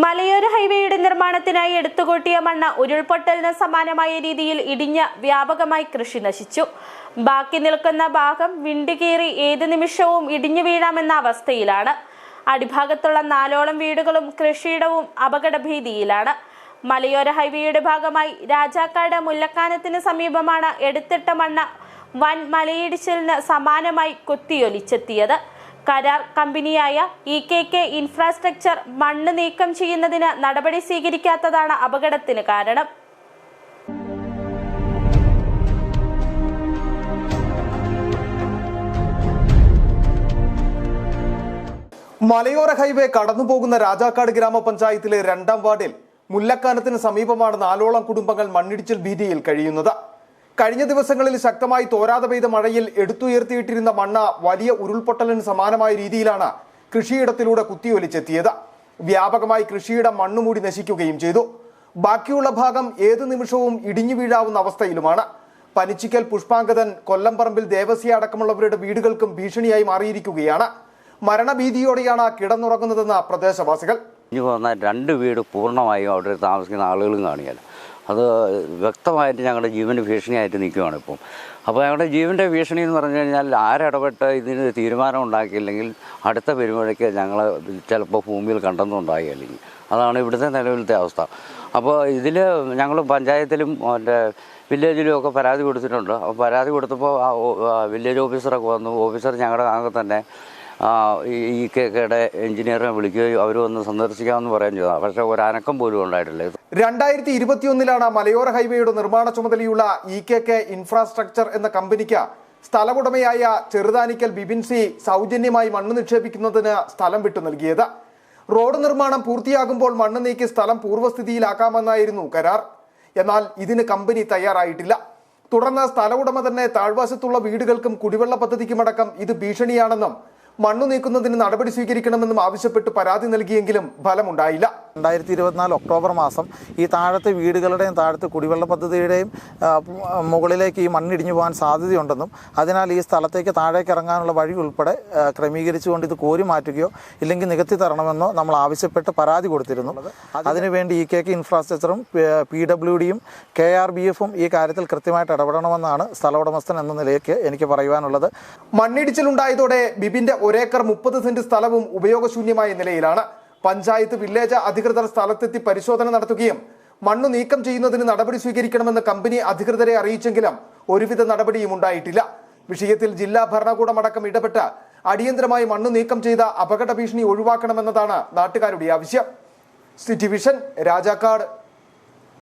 മലയോര ഹൈവേയുടെ നിർമ്മാണത്തിനായി എടുത്തുകൂട്ടിയ മണ്ണ് ഉരുൾപൊട്ടലിന് സമാനമായ രീതിയിൽ ഇടിഞ്ഞ് വ്യാപകമായി കൃഷി നശിച്ചു. ബാക്കി നിൽക്കുന്ന ഭാഗം വിണ്ടുകീറി ഏത് നിമിഷവും ഇടിഞ്ഞു വീഴാമെന്ന അവസ്ഥയിലാണ്. അടിഭാഗത്തുള്ള നാലോളം വീടുകളും കൃഷിയിടവും അപകടഭീതിയിലാണ് മലയോര ഹൈവേയുടെ ഭാഗമായി രാജാക്കാട് മുല്ലക്കാനത്തിന് സമീപമാണ് എടുത്തിട്ട മണ്ണ് വൻ മലയിടിച്ചിലിന് സമാനമായി കുത്തിയൊലിച്ചെത്തിയത്. കരാർ കമ്പനിയായ ഇ കെ കെ ഇൻഫ്രാസ്ട്രക്ചർ മണ്ണ് നീക്കം ചെയ്യുന്നതിന് നടപടി സ്വീകരിക്കാത്തതാണ് അപകടത്തിന് കാരണം. മലയോര ഹൈവേ കടന്നുപോകുന്ന രാജാക്കാട് ഗ്രാമപഞ്ചായത്തിലെ രണ്ടാം വാർഡിൽ മുല്ലക്കാനത്തിന് സമീപമാണ് നാലോളം കുടുംബങ്ങൾ മണ്ണിടിച്ചിൽ ഭീതിയിൽ കഴിയുന്നത്. കഴിഞ്ഞ ദിവസങ്ങളിൽ ശക്തമായി തോരാതെ പെയ്ത മഴയിൽ എടുത്തുയർത്തിയിട്ടിരുന്ന മണ്ണ വലിയ ഉരുൾപൊട്ടലിന് സമാനമായ രീതിയിലാണ് കൃഷിയിടത്തിലൂടെ കുത്തിയൊലിച്ചെത്തിയത്. വ്യാപകമായി കൃഷിയിടം മണ്ണുമൂടി നശിക്കുകയും ചെയ്തു. ബാക്കിയുള്ള ഭാഗം ഏതു നിമിഷവും ഇടിഞ്ഞു വീഴാവുന്ന അവസ്ഥയിലുമാണ്. പനിച്ചിക്കൽ പുഷ്പാങ്കതൻ കൊല്ലംപറമ്പിൽ ദേവസ്യ അടക്കമുള്ളവരുടെ വീടുകൾക്കും ഭീഷണിയായി മാറിയിരിക്കുകയാണ്. മരണഭീതിയോടെയാണ് കിടന്നുറങ്ങുന്നതെന്ന് പ്രദേശവാസികൾ. ഇനി രണ്ട് വീട് പൂർണമായും അവിടെ താമസിക്കുന്ന ആളുകളും കാണുകയില്ല അത് വ്യക്തമായിട്ട് ഞങ്ങളുടെ ജീവന് ഭീഷണിയായിട്ട് നിൽക്കുകയാണ് ഇപ്പം. അപ്പോൾ ഞങ്ങളുടെ ജീവന്റെ ഭീഷണി എന്ന് പറഞ്ഞു കഴിഞ്ഞാൽ ആരിടപെട്ട് ഇതിന് തീരുമാനം ഉണ്ടാക്കിയില്ലെങ്കിൽ അടുത്ത പെരുമഴയ്ക്ക് ഞങ്ങൾ ചിലപ്പോൾ ഭൂമിയിൽ കണ്ടെന്നുണ്ടാകില്ലെങ്കിൽ അതാണ് ഇവിടുത്തെ നിലവിലത്തെ അവസ്ഥ. അപ്പോൾ ഇതിൽ ഞങ്ങൾ പഞ്ചായത്തിലും മറ്റേ വില്ലേജിലും ഒക്കെ പരാതി കൊടുത്തിട്ടുണ്ട്. അപ്പോൾ പരാതി കൊടുത്തപ്പോൾ വില്ലേജ് ഓഫീസറൊക്കെ വന്നു. ഓഫീസർ ഞങ്ങളുടെ ആകെ തന്നെ ഈ കെ കെയുടെ എഞ്ചിനീയറെ വിളിക്കുകയും അവർ വന്ന് സന്ദർശിക്കാമെന്ന് പറയാൻ ചെയ്തു പക്ഷേ ഒരു അനക്കം പോലും ഉണ്ടായിട്ടില്ല. രണ്ടായിരത്തി ഇരുപത്തിയൊന്നിലാണ് മലയോര ഹൈവേയുടെ നിർമ്മാണ ചുമതലയുള്ള ഇ കെ കെ ഇൻഫ്രാസ്ട്രക്ചർ എന്ന കമ്പനിക്ക് സ്ഥലമുടമയായ ചെറുതാനിക്കൽ ബിബിൻ സി സൗജന്യമായി മണ്ണ് നിക്ഷേപിക്കുന്നതിന് സ്ഥലം വിട്ടു നൽകിയത്. റോഡ് നിർമ്മാണം പൂർത്തിയാകുമ്പോൾ മണ്ണ് നീക്കി സ്ഥലം പൂർവസ്ഥിതിയിലാക്കാമെന്നായിരുന്നു കരാർ. എന്നാൽ ഇതിന് കമ്പനി തയ്യാറായിട്ടില്ല. തുടർന്ന് സ്ഥല ഉടമ തന്നെ താഴ്വാശത്തുള്ള വീടുകൾക്കും കുടിവെള്ള പദ്ധതിക്കുമടക്കം ഇത് ഭീഷണിയാണെന്നും മണ്ണു നീക്കുന്നതിന് നടപടി സ്വീകരിക്കണമെന്നും ആവശ്യപ്പെട്ട് പരാതി നൽകിയെങ്കിലും ഫലമുണ്ടായില്ല. രണ്ടായിരത്തി ഇരുപത്തിനാല് ഒക്ടോബർ മാസം ഈ താഴത്തെ വീടുകളുടെയും താഴത്തെ കുടിവെള്ള പദ്ധതിയുടെയും മുകളിലേക്ക് ഈ മണ്ണിടിഞ്ഞു പോകാൻ സാധ്യതയുണ്ടെന്നും അതിനാൽ ഈ സ്ഥലത്തേക്ക് താഴേക്ക് ഇറങ്ങാനുള്ള വഴി ഉൾപ്പെടെ ക്രമീകരിച്ചുകൊണ്ട് ഇത് കോരി മാറ്റുകയോ ഇല്ലെങ്കിൽ നികത്തി തരണമെന്നോ നമ്മൾ ആവശ്യപ്പെട്ട് പരാതി കൊടുത്തിരുന്നു. അതിനുവേണ്ടി ഇ കെ കെ ഇൻഫ്രാസ്ട്രക്ചറും പി ഡബ്ല്യു ഡിയും കെ ആർ ബി എഫും ഈ കാര്യത്തിൽ കൃത്യമായിട്ട് ഇടപെടണമെന്നാണ് സ്ഥല ഉടമസ്ഥൻ എന്ന നിലയ്ക്ക് എനിക്ക് പറയുവാനുള്ളത്. മണ്ണിടിച്ചിലുണ്ടായതോടെ ബിബിന്റെ ഒരേക്കർ മുപ്പത് സെന്റ് സ്ഥലവും ഉപയോഗശൂന്യമായ നിലയിലാണ്. പഞ്ചായത്ത് വില്ലേജ് അധികൃതർ സ്ഥലത്തെത്തി പരിശോധന നടത്തുകയും മണ്ണു നീക്കം ചെയ്യുന്നതിന് നടപടി സ്വീകരിക്കണമെന്ന് കമ്പനി അധികൃതരെ അറിയിച്ചെങ്കിലും ഒരുവിധ നടപടിയും ഉണ്ടായിട്ടില്ല. വിഷയത്തിൽ ജില്ലാ ഭരണകൂടം അടക്കം ഇടപെട്ട് അടിയന്തരമായി മണ്ണ് നീക്കം ചെയ്ത അപകട ഭീഷണി ഒഴിവാക്കണമെന്നതാണ് നാട്ടുകാരുടെ ആവശ്യം. City vision Rajakkad.